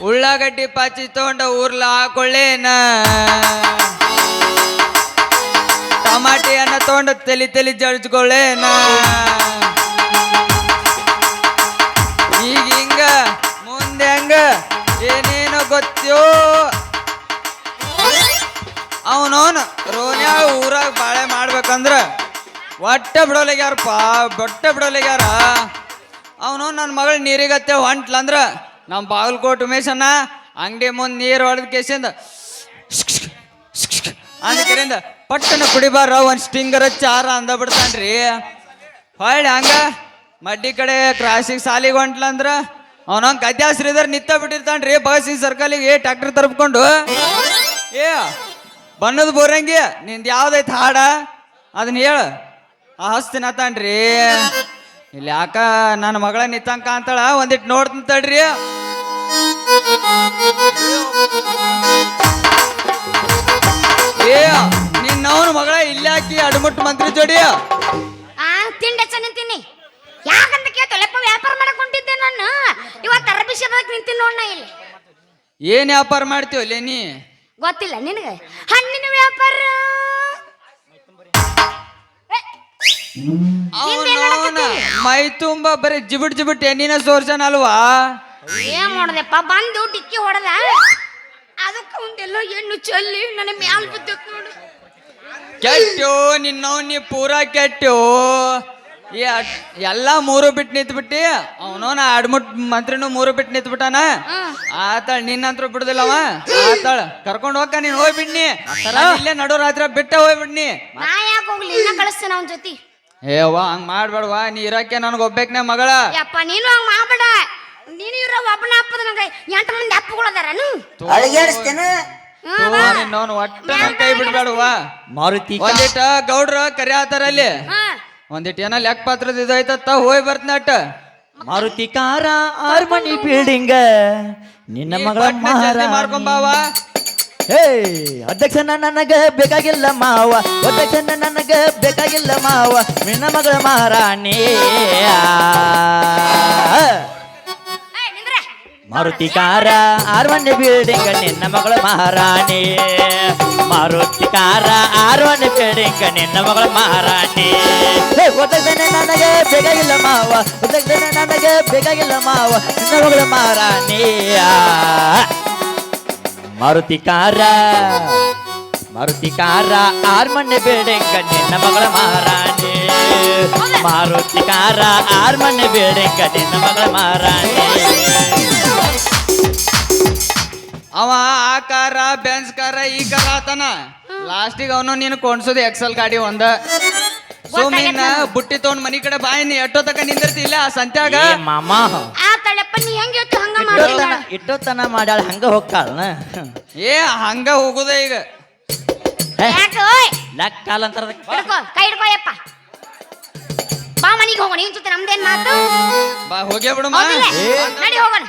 ಉಳ್ಳಾಗಡ್ಡಿ ಪಾಚಿ ತಗೊಂಡ ಊರ್ಲ ಹಾಕೊಳ್ಳೇನ ಟಮಾಟಿಯನ್ನ ತಗೊಂಡ ತಲಿ ತಲಿ ಜಡ್ಜ್ಕೊಳ್ಳೇನ ಈಗ ಹಿಂಗ, ಮುಂದೆ ಹಂಗ, ಏನೇನು ಗೊತ್ತೋ? ಅವನವನು ರೋನ್ಯಾಗ ಊರಾಗ ಬಾಳೆ ಮಾಡ್ಬೇಕಂದ್ರ ಒಟ್ಟ ಬಿಡೋಲಾಗ್ಯಾರಪ್ಪ, ಬೊಟ್ಟೆ ಬಿಡೋಲಾಗ್ಯಾರ? ಅವನು ನನ್ನ ಮಗಳು ನೀರಿಗತ್ತೆ ಹೊಂಟ್ಲಂದ್ರ ನಮ್ಮ ಬಾಗಲಕೋಟ್ ಉಮೇಶನ್ನ ಅಂಗಡಿ ಮುಂದೆ ನೀರು ಹೊಡೆದ ಕೇಸಿಂದ ಅಂದ್ರಿಂದ ಪಟ್ಟನ ಕುಡಿಬಾರ ಒಂದು ಸ್ಟಿಂಗರ್ ಚಾರ ಅಂದ ಬಿಡ್ತಾನ್ರಿ. ಹೊಳ್ಳಿ ಹಂಗ ಮಡ್ಡಿ ಕಡೆ ಕ್ರಾಸಿಗೆ ಸಾಲಿಗೆ ಹೊಂಟ್ಲಂದ್ರ ಅವನಂಗೆ ಇದ್ರೆ ನಿತ್ತ ಬಿಟ್ಟಿರ್ತಾನ್ರಿ. ಬಸ್ಸಿನ ಸರ್ಕಲಿಗೆ ಟ್ಯಾಕ್ಟರ್ ತರ್ಕೊಂಡು ಏ ಬಣ್ಣದ ಬೋರಂಗಿ, ನಿಂದು ಯಾವ್ದೈತೆ ಹಾಡ? ಅದನ್ನ ಹೇಳು. ಹಸ್ತಿನ ತಾನ್ರಿ ಇಲ್ಲಿ ಯಾಕ ನನ್ನ ಮಗಳ ನಿತ್ತಂಕ ಅಂತಳ? ಒಂದಿಟ್ಟು ನೋಡ್ತೀನಿ ತಡ್ರಿ. ಏ ನಿನ್ನವನ ಮಗಳ ಇಲ್ಲಿ ಹಾಕಿ ಅಡ್ಮುಟ್ಟು ಮಂತ್ರಿ ಜೋಡಿ. ಆ ತಿಂಡಿ ನಿಂತೀನಿ. ಯಾಕಂತ ಕೇಳ್ತಲ್ಲಪ್ಪ ವ್ಯಾಪಾರ ಮಾಡಕ್ ಹೊಂಟಿದ್ದೆ ನಾನು. ಇವತ್ತು ಅರಬಿಷದಾಗ ನಿಂತೀನಿ ನಿಂತಿನ ನಾ ಇಲ್ಲಿ. ಏನ್ ವ್ಯಾಪಾರ ಮಾಡ್ತೀವಲ್ಲ ನೀ? ಗೊತ್ತಿಲ್ಲ ನಿನಗೆ. ಹಣ್ಣಿನ ವ್ಯಾಪಾರ. ಮೈ ತುಂಬ ಬರೀ ಜಿಬಿಟ್ ಜಿಬಿಟ್ ಎಣ್ಣಿನ ಸೋರ್ಸನಲ್ವಾ? ಏನ್ ಮಾಡ್ದೆಪ್ಪ ಬಂದು ಡಿಕ್ಕಿ ಹೊಡೆದ? ಅದಕ್ಕೆ ಒಂದೆಲ್ಲ ಹೆಣ್ಣು ಚಲ್ಲಿ ನನ್ನ ಮ್ಯಾಲ್ ಬಿದ್ದತ್ ನೋಡು. ಕೆಟ್ಟು ನಿನ್ನವ್ ನೀ ಪೂರಾ ಕೆಟ್ಟು. ಈ ಅಡ್- ಎಲ್ಲಾ ಮೂರು ಬಿಟ್ಟು ನಿಂತ್ಬಿಟ್ಟಿ ನಾ ಅಡ್ಮಿಟ್ ಮಂತ್ರಿನೂ ಮೂರು ಬಿಟ್ಟು ನಿಂತ್ಬಿಟ್ಟಾನ? ಆತಾಳ ನಿನ್ನಂತ್ರ ಬಿಡುದಿಲ್ಲವ? ಆತಾಳ ಕರ್ಕೊಂಡು ಹೋಗ ನೀನ್ ಹೋಗ್ಬಿಡ್ನಿ. ಇಲ್ಲೇ ನಡು ರಾತ್ರಿ ಬಿಟ್ಟ ಹೋಗ್ಬಿಡ್ನಿ. ನಾ ಯಾಕೆ ಹೋಗ್ಲಿ? ಇನ್ನ ಕಳಿಸ್ತೇನೆ ಅವನ ಜೊತೆ. ಏವ್ವ ಹಂಗ್ ಮಾಡ್ಬೇಡವಾ ನೀ ಇರಕ್ಕೆ ನನಗೆ ಒಬ್ಬೇಕ್ನೆ ಮಗಳ. ಯಪ್ಪ ನೀನು ಹಂಗ ಮಾಡಬೇಡ. ನೀನು ಇರೋ ಒಬ್ಬನ ಅಪ್ಪದ ನಂಗೆ ಎಂಟು ಮಂದಿ ಅಪ್ಪಗಳು ನಾನು ಅಳಿಗೇಡಿಸ್ತೇನೆ ಒಟ್ಟ ನನ್ ಕೈ ಬಿಡ್ಬೇಡವಾ ಮಾರುತಿ ಒಂದಿಟ್ಟ ಗೌಡ್ರ ಕರಿ ಆತಾರಲ್ಲಿ ಅಲ್ಲಿ ಒಂದಿಟ್ಟು ಏನೋ ಲೆಕ್ಕ ಪಾತ್ರದ ಇದೈತತ್ತ ಹೋಗಿ ಬರ್ತನಟ್ಟ ಮಾರುತಿ ಕಾರ ಆರ್ಮನಿ ಬಿಲ್ಡಿಂಗ್ ನಿನ್ನ ಮಗಳ ಮಾಡ್ಕೊಂಬಾವ ಹೇ ಅಧ್ಯಕ್ಷನ ನನಗ ಬೇಕಾಗಿಲ್ಲ ಮಾವ ಅಧ್ಯಕ್ಷನ ನನಗೆ ಬೇಕಾಗಿಲ್ಲ ಮಾವ ನಿನ್ನ ಮಗಳ ಮಹಾರಾಣಿ. ಏಯ್ ನಿಂದ್ರೆ. ಮಾರುತಿ ಕಾರ ಆರ್ವನ್ಯ ಬಿಲ್ಡಿಂಗ್ ನಿನ್ನ ಮಗಳ ಮಹಾರಾಣಿ. ಮಾರುತಿ ಕಾರ ಆರ್ವನ್ಯ ಬಿಲ್ಡಿಂಗ್ ನಿನ್ನ ಮಗಳ ಮಹಾರಾಣಿ. ಒದಗ್ದೇನೆ ನನಗೆ ಬೇಕಾಗಿಲ್ಲ ಮಾವ ಒದಗ್ದೇನೆ ನನಗೆ ಬೇಕಾಗಿಲ್ಲ ಮಾವ ನಿನ್ನ ಮಗಳ ಮಹಾರಾಣಿ. ಮಾರುತಿ ಕಾರ ಮಾರುತಿ ಕಾರ ಆರ್ಮನ್ಯ ಬಿಲ್ಡಿಂಗ್ ನಿನ್ನ ಮಗಳ ಮಹಾರಾಣಿ. ಮಾರುತಿ ಕಾರ ಆರ್ಮನ್ಯ ಬಿಲ್ಡಿಂಗ್ ನಿನ್ನ ಮಗಳ ಮಹಾರಾಣಿ. ಅವ ಆ ಕಾರ ಬೆನ್ಸ್ ಕಾರ ಈ ಕಾರ ಆತನ. ಲಾಸ್ಟಿಗೆ ಅವನು ನೀನು ಕೊಂಡ್ಸೋದು ಎಕ್ಸಲ್ ಗಾಡಿ ಒಂದ. ಸೋಮಿನ ಬುಟ್ಟಿ ತಗೊಂಡ್ ಮನಿ ಕಡೆ ಬಾಯಿ ನೀ ಎಟ್ಟೋ ತಕ ನಿಂದಿರ್ತಿಲ್ಲ ಆ ಸಂತ್ಯಾಗ? ಮಾಮಾ. ಆ ತಳಪ್ಪ ನೀ ಹೆಂಗ್ ಹೇಳ್ತಿ? ಇಟ್ಟೋತನ ಇಟ್ಟೋತನ ಮಾಡ್ಯಾಳ ಹಂಗ ಹೋಗ್ತಾಳನ. ಏ ಹಂಗ ಹೋಗುದ ಈಗ. ಹಿಡ್ಕೋ ಕೈ ಹಿಡ್ಕೊಯಪ್ಪ ಬಾ ಮನಿಗೆ ಹೋಗೋಣ ನಿನ್ ಜೊತೆ ನಮ್ದೇನ್ ಮಾತು? ಬಾ ಹೋಗೇ ಬಿಡಮ್ಮ ಹೌದಿಲ್ಲ ನಡಿ ಹೋಗೋಣ.